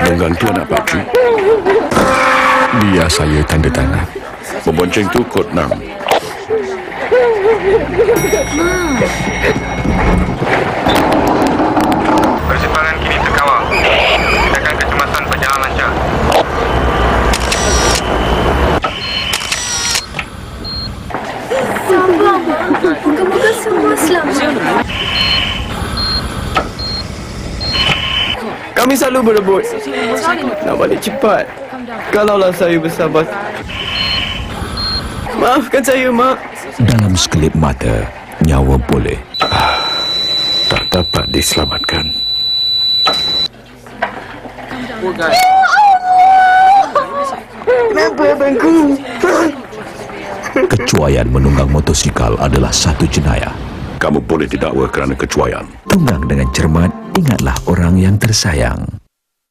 Dengan tu anak pakcik. Biar saya tanda tangan. Membonceng tu kod 6. Persimpangan kini terkawal. Tindakan kecemasan berjalan lancar. Moga-moga semua Kami selalu berebut Nak balik cepat Kalaulah saya bersabar Maafkan saya, Mak Dalam sekelip mata, nyawa boleh. Tak dapat diselamatkan. Kenapa abangku? Kecuaian menunggang motosikal adalah satu jenayah. Kamu boleh didakwa kerana kecuaian. Tunggang dengan cermat, ingatlah orang yang tersayang.